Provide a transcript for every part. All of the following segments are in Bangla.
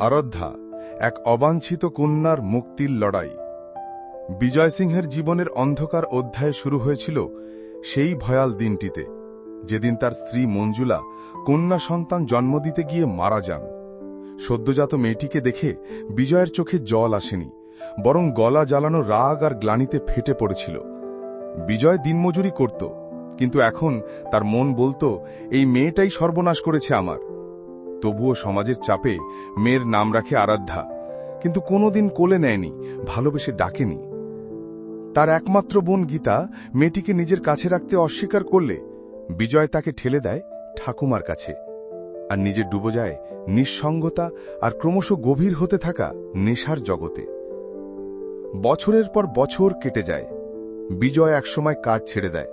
আরাধ্যা, এক অবাঞ্ছিত কন্যার মুক্তির লড়াই। বিজয় সিংহের জীবনের অন্ধকার অধ্যায় শুরু হয়েছিল সেই ভয়াল দিনটিতে। যেদিন তার স্ত্রী মঞ্জুলা কন্যা সন্তান জন্ম দিতে গিয়ে মারা যান। সদ্যজাত মেয়েটিকে দেখে বিজয়ের চোখে জল আসেনি, বরং গলা জ্বালানো রাগ আর গ্লানিতে ফেটে পড়েছিল। বিজয় দিনমজুরি করত, কিন্তু এখন তার মন বলতো, এই মেয়েটাই সর্বনাশ করেছে আমার। তবুও সমাজের চাপে মেয়ের নাম রাখে আরাধ্যা। কিন্তু কোনোদিন কোলে নেয়নি, ভালোবেসে ডাকেনি। তার একমাত্র বোন গীতা মেয়েটিকে নিজের কাছে রাখতে অস্বীকার করলে বিজয় তাকে ঠেলে দেয় ঠাকুমার কাছে। আর নিজে ডুবো যায় নিঃসঙ্গতা আর ক্রমশ গভীর হতে থাকা নেশার জগতে। বছরের পর বছর কেটে যায়। বিজয় একসময় কাজ ছেড়ে দেয়।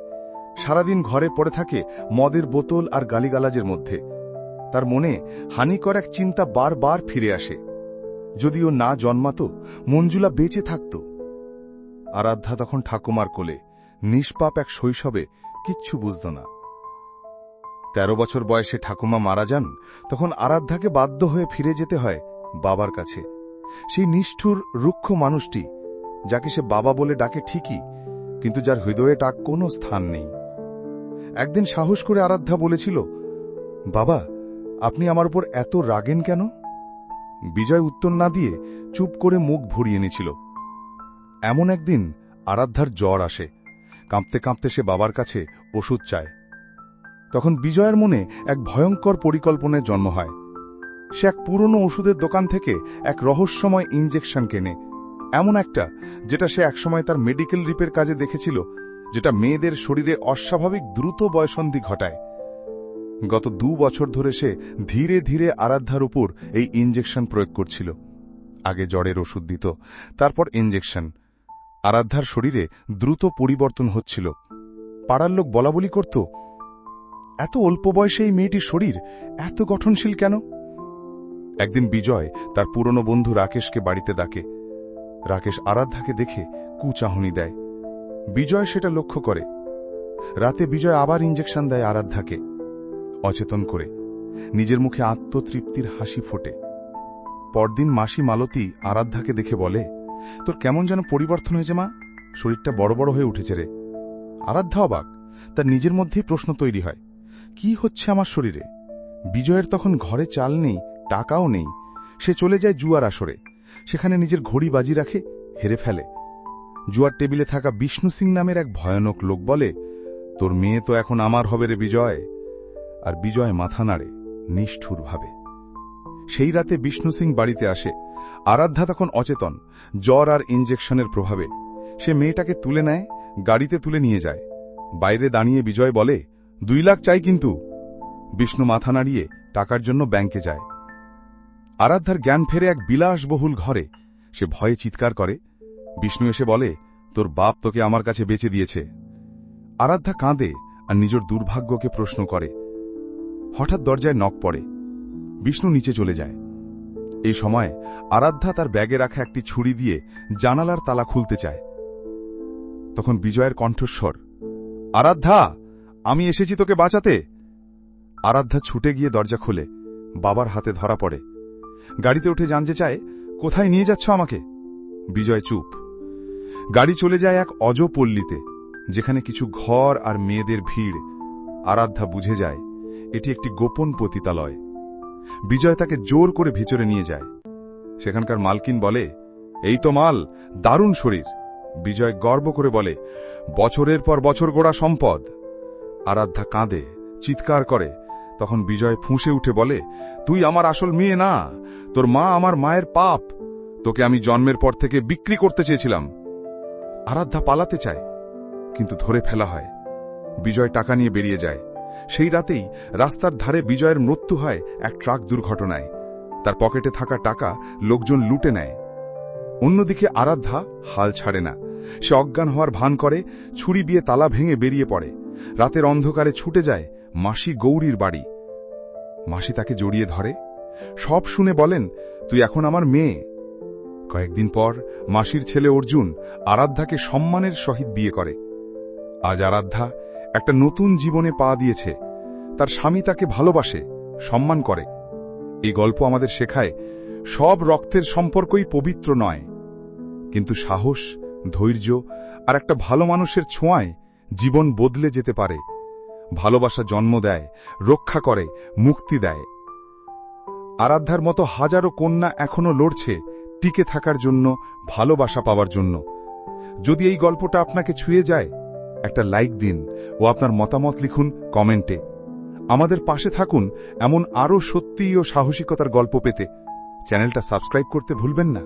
সারাদিন ঘরে পড়ে থাকে মদের বোতল আর গালিগালাজের মধ্যে। তার মনে হানিকর এক চিন্তা বারবার ফিরে আসে। যদিও না জন্মাত, মঞ্জুলা বেঁচে থাকত। আরাধ্যা তখন ঠাকুমার কোলে, নিষ্পাপ এক শৈশবে কিচ্ছু বুঝত না। তেরো বছর বয়সে ঠাকুমা মারা যান, তখন আরাধ্যাকে বাধ্য হয়ে ফিরে যেতে হয় বাবার কাছে। সেই নিষ্ঠুর, রুক্ষ মানুষটি, যাকে সে বাবা বলে ডাকে ঠিকই, কিন্তু যার হৃদয়ে টাক কোনো স্থান নেই। একদিন সাহস করে আরাধ্যা বলেছিল, বাবা আপনি আমার উপর এত রাগেন কেন? বিজয় উত্তর না দিয়ে চুপ করে মুখ ভরিয়ে এনেছিল। এমন একদিন আরাধ্যার জ্বর আসে। কাঁপতে কাঁপতে সে বাবার কাছে ওষুধ চায়। তখন বিজয়ের মনে এক ভয়ঙ্কর পরিকল্পনার জন্ম হয়। সে এক পুরনো ওষুধের দোকান থেকে এক রহস্যময় ইঞ্জেকশন কেনে। এমন একটা যেটা সে একসময় তার মেডিকেল রিপের কাজে দেখেছিল, যেটা মেয়েদের শরীরে অস্বাভাবিক দ্রুত বয়সন্ধি ঘটায়। গত দু বছর ধরে সে ধীরে ধীরে আরাধ্যার উপর এই ইঞ্জেকশন প্রয়োগ করছিল। আগে জ্বরের ওষুধ দিত, তারপর ইঞ্জেকশন আরাধ্যার শরীরে দ্রুত পরিবর্তন হচ্ছিল। পাড়ার লোক বলা বলি করত, এত অল্প বয়সে এই মেয়েটির শরীর এত গঠনশীল কেন? একদিন বিজয় তার পুরনো বন্ধু রাকেশকে বাড়িতে ডাকে। রাকেশ আরাধ্যাকে দেখে কুচাহনি দেয়। বিজয় সেটা লক্ষ্য করে। রাতে বিজয় আবার ইঞ্জেকশন দেয় আরাধ্যাকে। অচেতন করে। নিজের মুখে আত্মতৃপ্তির হাসি ফোটে। পরদিন মাসি মালতী আরাধ্যাকে দেখে বলে, তোর কেমন যেন পরিবর্তন হয়েছে মা? শরীরটা বড় বড় হয়ে উঠেছে রে। আরাধ্যা অবাক, তার নিজের মধ্যেই প্রশ্ন তৈরি হয়, কি হচ্ছে আমার শরীরে? বিজয়ের তখন ঘরে চাল নেই, টাকাও নেই। সে চলে যায় জুয়ার আসরে। সেখানে নিজের ঘড়ি বাজি রাখে, হেরে ফেলে। জুয়ার টেবিলে থাকা বিষ্ণু সিং নামের এক ভয়ানক লোক বলে, তোর মেয়ে তো এখন আমার হবে রে বিজয়। আর বিজয় মাথা নাড়ে, নিষ্ঠুরভাবে। সেই রাতে বিষ্ণু সিং বাড়িতে আসে। আরাধ্যা তখন অচেতন, জ্বর আর ইঞ্জেকশনের প্রভাবে। সে মেয়েটাকে তুলে নেয়, গাড়িতে তুলে নিয়ে যায়। বাইরে দাঁড়িয়ে বিজয় বলে, দুই লাখ চাই কিন্তু। বিষ্ণু মাথা নাড়িয়ে টাকার জন্য ব্যাংকে যায়। আরাধ্যার জ্ঞান ফেরে এক বিলাসবহুল ঘরে। সে ভয়ে চিৎকার করে। বিষ্ণু এসে বলে, তোর বাপ তোকে আমার কাছে বেঁচে দিয়েছে। আরাধ্যা কাঁদে আর নিজের দুর্ভাগ্যকে প্রশ্ন করে। হঠাৎ দরজায় নখ পড়ে। বিষ্ণু নিচে চলে যায়। এই সময় আরাধ্যা তার ব্যাগে রাখা একটি ছুরি দিয়ে জানালার তালা খুলতে চায়। তখন বিজয়ের কণ্ঠস্বর, আরাধ্যা, আমি এসেছি তোকে বাঁচাতে! আরাধ্যা ছুটে গিয়ে দরজা খুলে। বাবার হাতে ধরা পড়ে। গাড়িতে উঠে জানতে চায়, কোথায় নিয়ে যাচ্ছ আমাকে? বিজয় চুপ। গাড়ি চলে যায় এক অজ পল্লীতে যেখানে কিছু ঘর আর মেয়েদের ভিড়। আরাধ্যা বুঝে যায় এটি একটি গোপন পতিতালয়। বিজয় তাকে জোর করে ভিতরে নিয়ে যায়। সেখানকার মালকিন বলে, এই তো মাল, দারুণ শরীর। বিজয় গর্ব করে বলে, বছরের পর বছর গোড়া সম্পদ। আরাধ্যা কাঁদে, চিৎকার করে। তখন বিজয় ফুঁসে উঠে বলে, তুই আমার আসল মেয়ে না, তোর মা আমার মায়ের পাপ। তোকে আমি জন্মের পর থেকে বিক্রি করতে চেয়েছিলাম। আরাধ্যা পালাতে চায়, কিন্তু ধরে ফেলা হয়। বিজয় টাকা নিয়ে বেরিয়ে যায়। সেই রাতেই রাস্তার ধারে বিজয়ের মৃত্যু হয় এক ট্রাক দুর্ঘটনায়। তার পকেটে থাকা টাকা লোকজন লুটে নেয়। অন্যদিকে আরাধ্যা হাল ছাড়ে না। সে অজ্ঞান হওয়ার ভান করে, ছুরি বিয়ে তালা ভেঙে বেরিয়ে পড়ে। রাতের অন্ধকারে ছুটে যায় মাসি গৌরীর বাড়ি। মাসি তাকে জড়িয়ে ধরে। সব শুনে বলেন, তুই এখন আমার মেয়ে। কয়েকদিন পর মাসির ছেলে অর্জুন আরাধ্যাকে সম্মানের সহিত বিয়ে করে। আজ আরাধ্যা একটা নতুন জীবনে পা দিয়েছে। তার স্বামী তাকে ভালোবাসে, সম্মান করে। এই গল্প আমাদের শেখায়, সব রক্তের সম্পর্কই পবিত্র নয়। কিন্তু সাহস, ধৈর্য আর একটা ভালো মানুষের ছোঁয়ায় জীবন বদলে যেতে পারে। ভালোবাসা জন্ম দেয়, রক্ষা করে, মুক্তি দেয়। আরাধ্যার মতো হাজারো কন্যা এখনও লড়ছে টিকে থাকার জন্য, ভালোবাসা পাওয়ার জন্য। যদি এই গল্পটা আপনাকে ছুঁয়ে যায় একটা লাইক দিন ও আপনার মতামত লিখুন কমেন্টে। আমাদের পাশে থাকুন এমন আরও সত্যি ও সাহসিকতার গল্প পেতে। চ্যানেলটা সাবস্ক্রাইব করতে ভুলবেন না।